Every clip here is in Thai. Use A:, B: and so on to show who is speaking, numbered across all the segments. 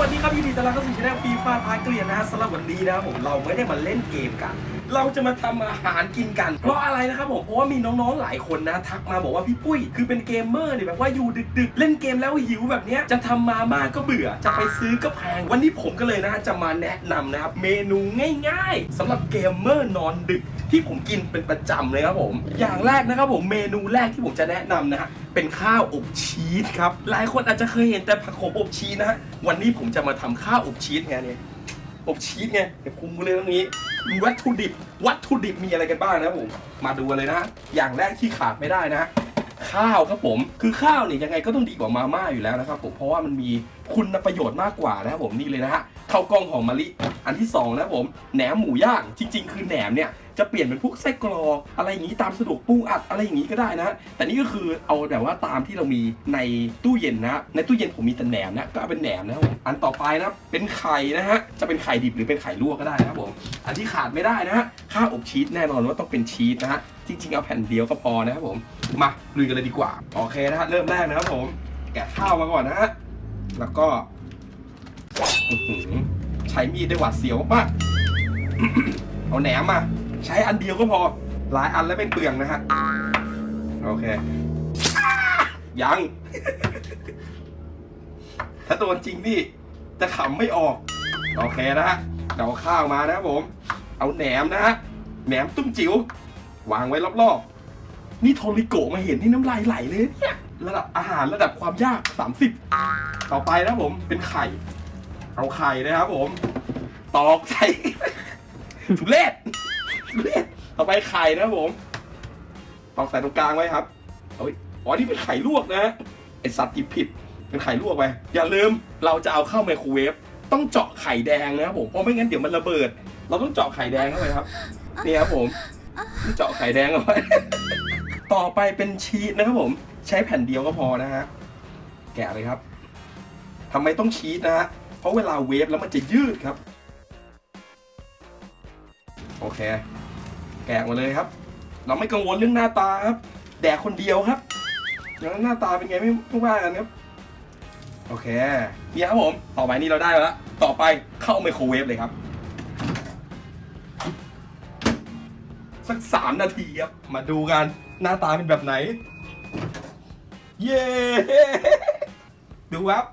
A: วัสดีครับยินดีต้อนรับเข้าสู่ช่องฟีฟ่าพาเกลียนนะฮะสำหรับวันนี้นะครับผมเราไม่ได้มาเล่นเกมกัน เราจะมาทำอาหารกินกัน เพราะอะไรนะครับผมเพราะว่ามีน้องๆหลายคนนะทักมาบอกว่าพี่ปุ้ยคือเป็นเกมเมอร์เนี่ยแบบว่าอยู่ดึกๆ เล่นเกมแล้วหิวแบบเนี้ยจะทำมาม่าก็เบื่อ จะไปซื้อก็แพง วันนี้ผมก็เลยนะฮะจะมาแนะนำนะครับเมนูง่าย ๆสำหรับเกมเมอร์นอนดึก ที่ผมกินเป็นประจำเลยครับผม อย่างแรกนะครับผมเมนูแรกที่ผมจะแนะนำนะฮะเป็นข้าวอบชีสครับหลายคนอาจจะเคยเห็นแต่ผักโขมอบชีสนะฮะวันนี้ผมจะมาทำข้าวอบชีสไงเนี่ยอบชีสไงเดี๋ยวคุมเลยตรงนี้วัตถุดิบ วัตถุดิบมีอะไรกันบ้างนะครับผมมาดูกันเลยนะ อย่างแรกที่ขาดไม่ได้นะ ข้าวครับผม คือข้าวเนี่ยยังไงก็ต้องดีกว่ามาม่าอยู่แล้วนะครับผมเพราะว่ามันมีคุณประโยชน์มากกว่านะครับผมนี่เลยนะฮะข้าวกล้องหอมมะลิอันที่สองนะครับผมแหนมหมูย่างจริง ๆ คือแหนมเนี่ยจะเปลี่ยนเป็นพวกไส้กรอกอะไรอย่างนี้ตามสะดวกปูอัดอะไรอย่างนี้ก็ได้นะ แต่นี่ก็คือเอาแบบว่าตามที่เรามีในตู้เย็นนะ ในตู้เย็นผมมีแต่แหนมนะก็เอาเป็นแหนมนะผมอันต่อไปนะเป็นไข่นะฮะจะเป็นไข่ดิบหรือเป็นไข่ลวกก็ได้นะครับผมอันที่ขาดไม่ได้นะฮะข้าวอบชีสแน่นอนว่าต้องเป็นชีสนะฮะ จริง ๆ เอาแผ่นเดียวก็พอนะครับผม มาลุยกันเลยดีกว่า โอเคนะฮะเริ่มแรกนะครับผม แกะข้าวมาก่อนนะฮะ แล้วก็ใช้มีดได้หวาดเสียวมากเอาแหนมมา ใช้อันเดียวก็พอ หลายอันแล้วเป็นเปลืองนะฮะ โอเค ยัง ถ้าโดนจริงนี่ จะขำไม่ออก โอเคนะฮะเดเอาข้าวมานะครับผม เอาแหนมนะฮะ แหนมตุ้มจิ๋ว วางไว้รอบๆ นี่โทริโกะมาเห็นนี่น้ำลายไหลเลยเนี่ยระดับอาหารระดับความยาก 30 ต่อไปนะผมเป็นไข่ เอาไข่นะครับผม ตอกใส่ทุเรศทุเรศต่อไปไข่นะผม ตอกใส่ตรงกลางไว้ครับเอ้ยอ๋อนี่เป็นไข่ลวกนะไอสัตว์กิบผิดเป็นไข่ลวกไปอย่าลืมเราจะเอาเข้าไมโครเวฟต้องเจาะไข่แดงนะครับผมเพราะไม่งั้นเดี๋ยวมันระเบิด เราต้องเจาะไข่แดงเข้าไปครับนี่ครับผม เจาะไข่แดงเข้าไปต่อไปเป็นชีสนะครับผม ใช้แผ่นเดียวก็พอนะฮะ แกะเลยครับทำไมต้องชีสนะฮะ เพราะเวลาเวฟแล้วมันจะยืดครับ โอเค แกะมาเลยครับ เราไม่กังวลเรื่องหน้าตาครับ แดกคนเดียวครับอย่างนั้นหน้าตาเป็นไงไม่ไม่ว่ากันครับ โอเค เนี่ยครับผม ต่อไปนี้เราได้แล้ว ต่อไปเข้าไมโครเวฟเลยครับ สักสามนาทีครับ มาดูกันหน้าตาเป็นแบบไหน เย้ ดูครับ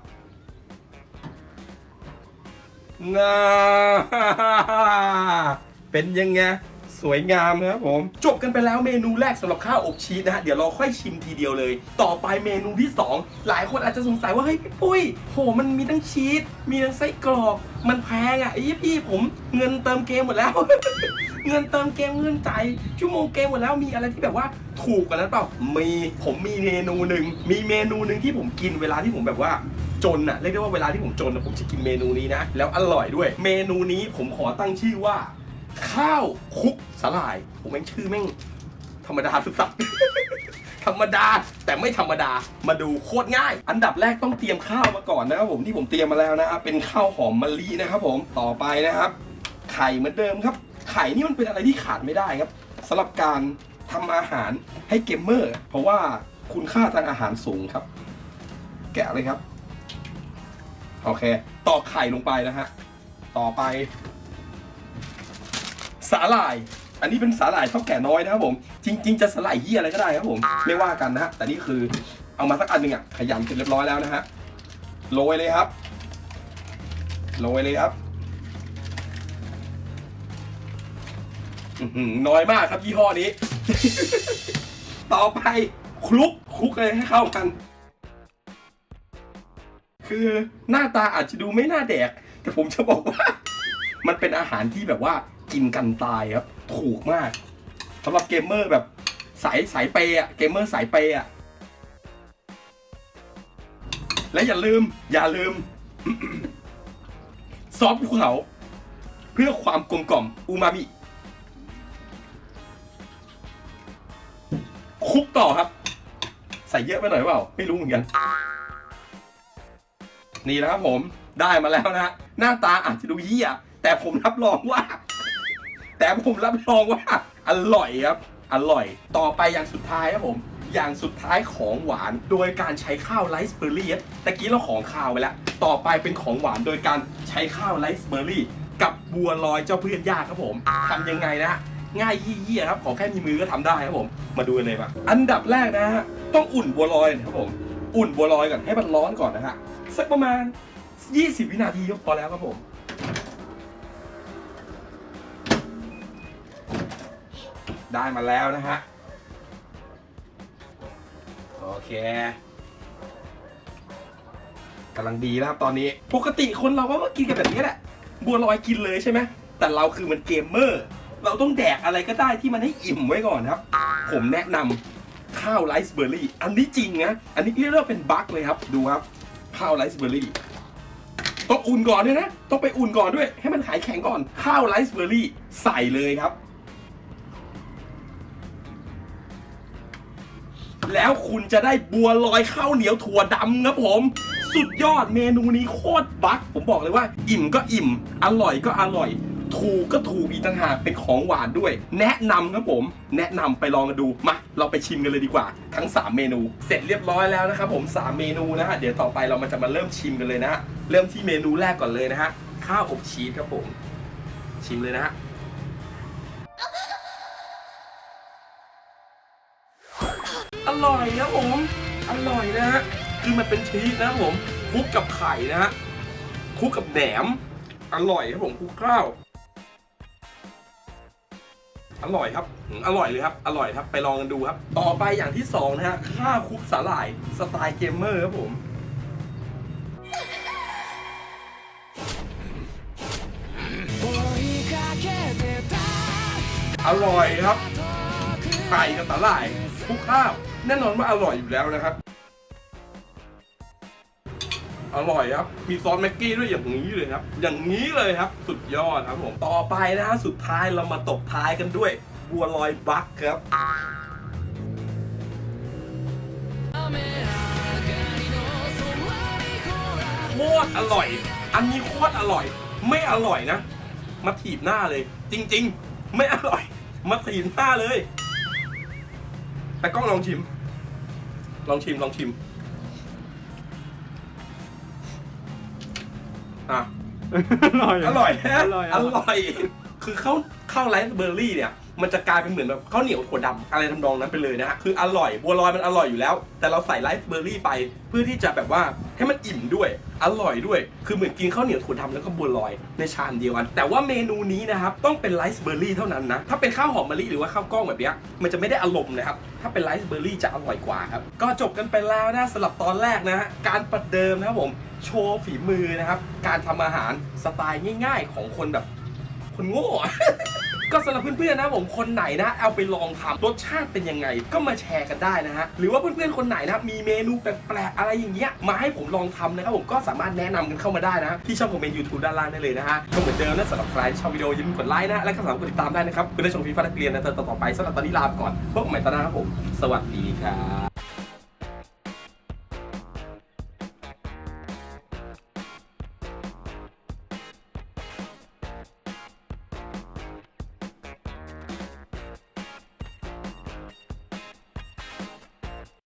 A: งาเป็นยังไงสวยงามนะครับผม จบกันไปแล้วเมนูแรกสำหรับข้าวอบชีสนะฮะ เดี๋ยวเราค่อยชิมทีเดียวเลย ต่อไปเมนูที่ 2 หลายคนอาจจะสงสัยว่า เฮ้ยพี่ปุ้ยโหมันมีทั้งชีสมีทั้งไส้กรอก มันแพงอะไอ้พี่ผมเงินเติมเกมหมดแล้ว เงินเติมเกมเงินจ่ายชั่วโมงเกมหมดแล้วมีอะไรที่แบบว่าถูกกว่านั้นเปล่ามีผมมีเมนูหนึ่งมีเมนูหนึ่งที่ผมกินเวลาที่ผมแบบว่าจนอะเรียกได้ว่าเวลาที่ผมจนอะผมจะกินเมนูนี้นะ แล้วอร่อยด้วย เมนูนี้ผมขอตั้งชื่อว่า ข้าวคลุกสลาย ผมแม่งชื่อแม่งธรรมดาสุดๆธรรมดาแต่ไม่ธรรมดามาดูโคตรง่าย อันดับแรกต้องเตรียมข้าวมาก่อนนะครับผมที่ผมเตรียมมาแล้วนะครับเป็นข้าวหอมมะลินะครับผมต่อไปนะครับ ไข่เหมือนเดิมครับ ไข่นี่มันเป็นอะไรที่ขาดไม่ได้ครับสำหรับการทำอาหารให้เกมเมอร์ เพราะว่าคุณค่าทางอาหารสูงครับ แกะเลยครับ โอเคตอกไข่ลงไปนะฮะ ต่อไป สาหร่าย อันนี้เป็นสาหร่ายเท่าแก่น้อยนะครับผม จริง ๆ จะสาหร่ายเยี่ยอะไรก็ได้ครับผม ไม่ว่ากันนะฮะ แต่นี่คือเอามาสักอันหนึ่งอะขยำเสร็จเรียบร้อยแล้วนะฮะ โรยเลยครับ โรยเลยครับ น้อยมากครับยี่ห้อนี้ ต่อไปคลุกคลุกเลยให้เข้ากัน คือหน้าตาอาจจะดูไม่น่าแดก แต่ผมจะบอกว่า มันเป็นอาหารที่แบบว่ากินกันตายครับ ถูกมากสำหรับเกมเมอร์แบบสายสายเปย์อะเกมเมอร์สายเปย์อะและอย่าลืม อย่าลืม ซอสภูเขา เพื่อความกลมกล่อมอูมามิ คุกต่อครับ ใส่เยอะไปหน่อยเปล่า ไม่รู้เหมือนกัน นี่นะครับผมได้มาแล้วนะฮะหน้าตาอาจจะดูเหี้ยแต่ผมรับรองว่า แต่ผมรับรองว่า อร่อยครับ อร่อย ต่อไปอย่างสุดท้ายครับผมอย่างสุดท้ายของหวานโดยการใช้ข้าวไรซ์เบอร์รี่ตะกี้เราของข้าวไปแล้ว ต่อไปเป็นของหวานโดยการใช้ข้าวไรซ์เบอร์รี่ กับบัวลอยเจ้าเพื่อนยากครับผมทำยังไงนะ ง่ายเยี่ยๆครับ ขอแค่มีมือก็ทำได้ครับผม มาดูกันเลยปะอันดับแรกนะฮะ ต้องอุ่นบัวลอยนะครับผม อุ่นบัวลอยก่อนให้มันร้อนก่อนนะฮะ สักประมาณ 20 วินาทีก็พอแล้วครับผมได้มาแล้วนะฮะ โอเคกำลังดีแล้วครับตอนนี้ ปกติคนเราก็กินกันแบบนี้แหละ บัวลอยกินเลยใช่ไหม แต่เราคือมันเกมเมอร์ เราต้องแดกอะไรก็ได้ที่มันให้อิ่มไว้ก่อนครับ ผมแนะนำข้าวไรซ์เบอร์รี่ อันนี้จริงนะ อันนี้เรียกว่าเป็นบั๊กเลยครับ ดูครับ ข้าวไรซ์เบอร์รี่ ต้องอุ่นก่อนด้วยนะ ต้องไปอุ่นก่อนด้วย ให้มันหายแข็งก่อน ข้าวไรซ์เบอร์รี่ใส่เลยครับ แล้วคุณจะได้บัวลอยข้าวเหนียวถั่วดำครับผม สุดยอดเมนูนี้โคตรบักผมบอกเลยว่า อิ่มก็อิ่ม อร่อยก็อร่อย ถูกก็ถูกอีกต่างหากเป็นของหวานด้วย แนะนำครับผม แนะนำไปลองกันดูมาเราไปชิมกันเลยดีกว่า ทั้ง 3 เมนู เสร็จเรียบร้อยแล้วนะครับผม 3 เมนูนะฮะเดี๋ยวต่อไปเรามาจะมาเริ่มชิมกันเลยนะฮะเริ่มที่เมนูแรกก่อนเลยนะฮะข้าวอบชีสครับผม ชิมเลยนะฮะอร่อยครับผมอร่อยนะฮะคือมันเป็นชีสนะครับผมคลุกกับไข่นะฮะคลุกกับแหนมอร่อยครับผมคลุกข้าว อร่อยครับ อร่อยเลยครับ อร่อยครับ ไปลองกันดูครับ ต่อไปอย่างที่สองนะฮะ ข้าวคลุกสาหร่ายสไตล์เกมเมอร์ครับผม อร่อยครับ ไก่กับสาหร่ายคลุกข้าว แน่นอนว่าอร่อยอยู่แล้วนะครับ อร่อยครับ มีซอสแม็กกี้ด้วยอย่างนี้เลยครับ อย่างนี้เลยครับ สุดยอดครับผม ต่อไปนะฮะสุดท้ายเรามาตบท้ายกันด้วย บัวลอยบัคครับโคตรอร่อย อันนี้โคตรอร่อย ไม่อร่อยนะ มาถีบหน้าเลย จริง ๆ ไม่อร่อย มาถีบหน้าเลย แต่กล้องลองชิม ลองชิมลองชิม อ
B: ร่อย
A: อร่อยนะ
B: อร่อย
A: อร่อยคือข้าวข้าวไรซ์เบอร์รี่เนี่ย มันจะกลายเป็นเหมือนแบบข้าวเหนียวถั่วดำอะไรทำนองนั้นไปเลยนะฮะคืออร่อยบัวลอยมันอร่อยอยู่แล้ว แต่เราใส่ไรซ์เบอร์รี่ไป เพื่อที่จะแบบว่าให้มันอิ่มด้วย อร่อยด้วย คือเหมือนกินข้าวเหนียวถั่วดำแล้วก็บัวลอยในชามเดียวกัน แต่ว่าเมนูนี้นะครับต้องเป็นไรซ์เบอร์รี่เท่านั้นนะถ้าเป็นข้าวหอมมะลิหรือว่าข้าวกล้องแบบเนี้ยมันจะไม่ได้อารมณ์นะครับถ้าเป็นไรซ์เบอร์รี่จะอร่อยกว่าครับก็จบกันไปแล้วนะสำหรับตอนแรกนะฮะการประเดิมนะครับผมโชว์ฝีมือนะครับการทำอาหารสไตล์ง่าย ๆ ของคนแบบคนโง่อ ก็สำหรับเพื่อนๆนะผมคนไหนนะ เอาไปลองทำรสชาติเป็นยังไง ก็มาแชร์กันได้นะฮะหรือว่าเพื่อนๆคนไหนนะมีเมนูแปลกๆอะไรอย่างเงี้ยมาให้ผมลองทำนะครับผมก็สามารถแนะนำกันเข้ามาได้นะ ที่ช่องคอมเมนต์ยูทูบด้านล่างได้เลยนะฮะก็เหมือนเดิมนะสำหรับใครที่ชอบวิดีโออย่าลืมกดไลค์นะและก็สามารถกดติดตามได้นะครับเพื่อได้ชมฟีฟ่านักเรียนนะตอนต่อไปสำหรับตอนนี้ลาไปก่อนพบกันใหม่ตอนหน้าครับผมสวัสดีครับ